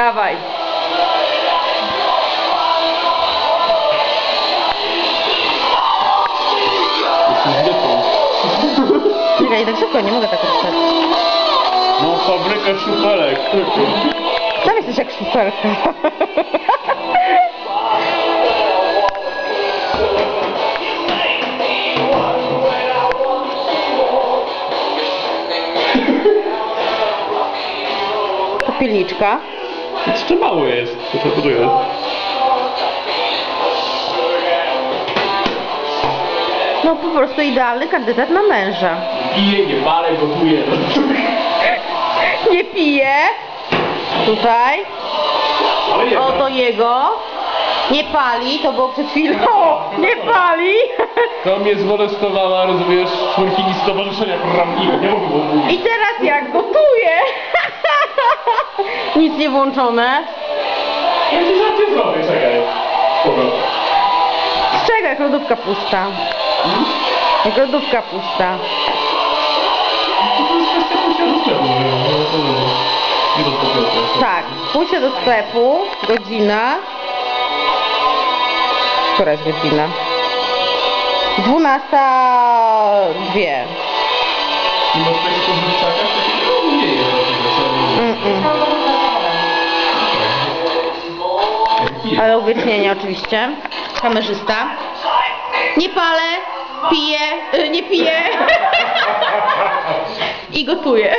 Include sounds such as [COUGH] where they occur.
Dawaj. Czekaj, tak szybko, nie mogę tak ruszać. No, fabryka szufelek. Sam jesteś jak szufelka. Popielniczka. Jeszcze mały jest, to buduje. No po prostu idealny kandydat na męża. Pije, nie palę, gotuje. Nie pije. Tutaj. Nie, Oto jego. Nie pali, to było przed chwilą. [LAUGHS] Nie pali. To mnie zmolestowała, rozumiesz, członkini Stowarzyszenia Prawników. Nie mogę I teraz jak gotuje. Nic nie włączone. Ja ci żarty zrobię, czekaj. Spoko. Z czego jak lodówka pusta? Jak lodówka pusta. Tak, pójście do sklepu, godzina. Która jest godzina? 12.02. Ale uwiecznienie oczywiście. Kamerzysta. Nie palę, piję, y, nie piję [LAUGHS] i gotuję.